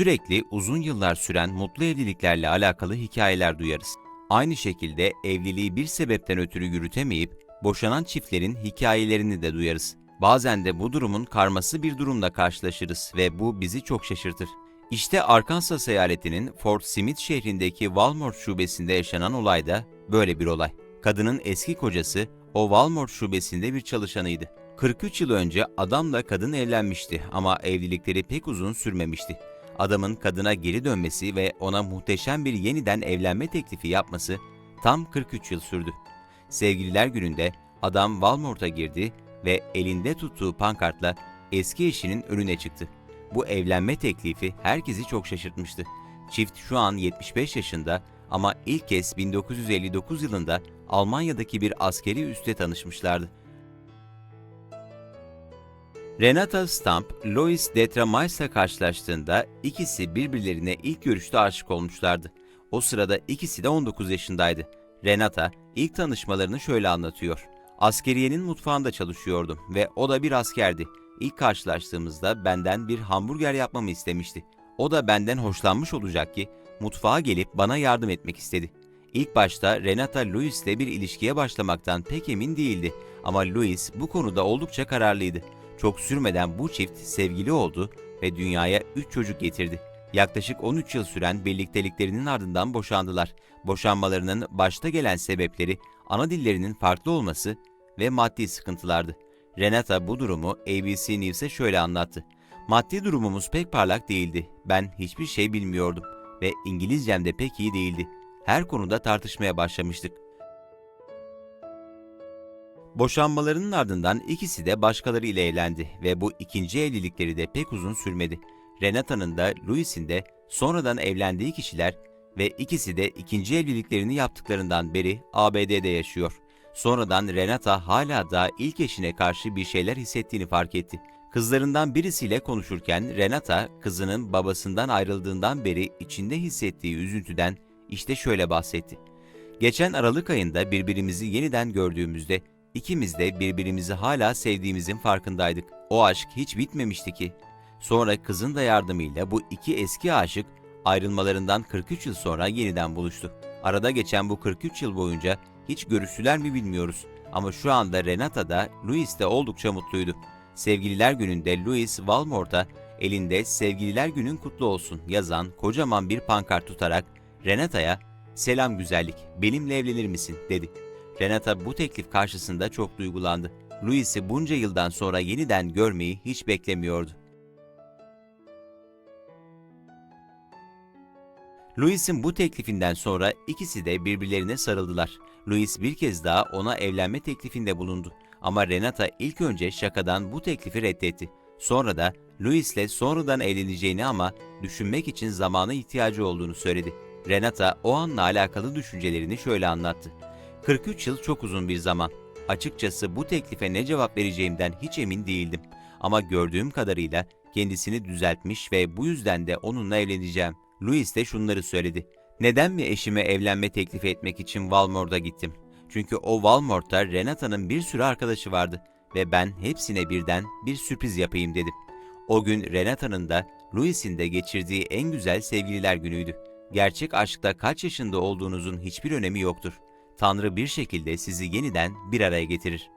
Sürekli uzun yıllar süren mutlu evliliklerle alakalı hikayeler duyarız. Aynı şekilde evliliği bir sebepten ötürü yürütemeyip boşanan çiftlerin hikayelerini de duyarız. Bazen de bu durumun karması bir durumla karşılaşırız ve bu bizi çok şaşırtır. İşte Arkansas eyaletinin Fort Smith şehrindeki Walmart şubesinde yaşanan olay da böyle bir olay. Kadının eski kocası o Walmart şubesinde bir çalışanıydı. 43 yıl önce adamla kadın evlenmişti ama evlilikleri pek uzun sürmemişti. Adamın kadına geri dönmesi ve ona muhteşem bir yeniden evlenme teklifi yapması tam 43 yıl sürdü. Sevgililer gününde adam Walmart'a girdi ve elinde tuttuğu pankartla eski eşinin önüne çıktı. Bu evlenme teklifi herkesi çok şaşırtmıştı. Çift şu an 75 yaşında ama ilk kez 1959 yılında Almanya'daki bir askeri üste tanışmışlardı. Renata Stamp, Louis Detramais'la karşılaştığında ikisi birbirlerine ilk görüşte aşık olmuşlardı. O sırada ikisi de 19 yaşındaydı. Renata ilk tanışmalarını şöyle anlatıyor. Askeriyenin mutfağında çalışıyordum ve o da bir askerdi. İlk karşılaştığımızda benden bir hamburger yapmamı istemişti. O da benden hoşlanmış olacak ki mutfağa gelip bana yardım etmek istedi. İlk başta Renata Louis'le bir ilişkiye başlamaktan pek emin değildi ama Louis bu konuda oldukça kararlıydı. Çok sürmeden bu çift sevgili oldu ve dünyaya 3 çocuk getirdi. Yaklaşık 13 yıl süren birlikteliklerinin ardından boşandılar. Boşanmalarının başta gelen sebepleri ana dillerinin farklı olması ve maddi sıkıntılardı. Renata bu durumu ABC News'e şöyle anlattı. Maddi durumumuz pek parlak değildi. Ben hiçbir şey bilmiyordum ve İngilizcem de pek iyi değildi. Her konuda tartışmaya başlamıştık. Boşanmalarının ardından ikisi de başkaları ile evlendi ve bu ikinci evlilikleri de pek uzun sürmedi. Renata'nın da Louis'in de sonradan evlendiği kişiler ve ikisi de ikinci evliliklerini yaptıklarından beri ABD'de yaşıyor. Sonradan Renata hala da ilk eşine karşı bir şeyler hissettiğini fark etti. Kızlarından birisiyle konuşurken Renata, kızının babasından ayrıldığından beri içinde hissettiği üzüntüden işte şöyle bahsetti. Geçen Aralık ayında birbirimizi yeniden gördüğümüzde ikimiz de birbirimizi hala sevdiğimizin farkındaydık. O aşk hiç bitmemişti ki. Sonra kızın da yardımıyla bu iki eski aşık ayrılmalarından 43 yıl sonra yeniden buluştu. Arada geçen bu 43 yıl boyunca hiç görüştüler mi bilmiyoruz. Ama şu anda Renata da Louis de oldukça mutluydu. Sevgililer gününde Louis Walmart'a elinde Sevgililer Günün kutlu olsun yazan kocaman bir pankart tutarak Renata'ya "Selam güzellik, benimle evlenir misin?" dedi. Renata bu teklif karşısında çok duygulandı. Louis'i bunca yıldan sonra yeniden görmeyi hiç beklemiyordu. Louis'in bu teklifinden sonra ikisi de birbirlerine sarıldılar. Louis bir kez daha ona evlenme teklifinde bulundu. Ama Renata ilk önce şakadan bu teklifi reddetti. Sonra da Louis'le sonradan evleneceğini ama düşünmek için zamana ihtiyacı olduğunu söyledi. Renata o anla alakalı düşüncelerini şöyle anlattı. 43 yıl çok uzun bir zaman. Açıkçası bu teklife ne cevap vereceğimden hiç emin değildim. Ama gördüğüm kadarıyla kendisini düzeltmiş ve bu yüzden de onunla evleneceğim. Louis de şunları söyledi. Neden mi eşime evlenme teklifi etmek için Walmart'a gittim? Çünkü o Walmart'ta Renata'nın bir sürü arkadaşı vardı ve ben hepsine birden bir sürpriz yapayım dedim. O gün Renata'nın da Louis'in de geçirdiği en güzel sevgililer günüydü. Gerçek aşkta kaç yaşında olduğunuzun hiçbir önemi yoktur. Tanrı bir şekilde sizi yeniden bir araya getirir.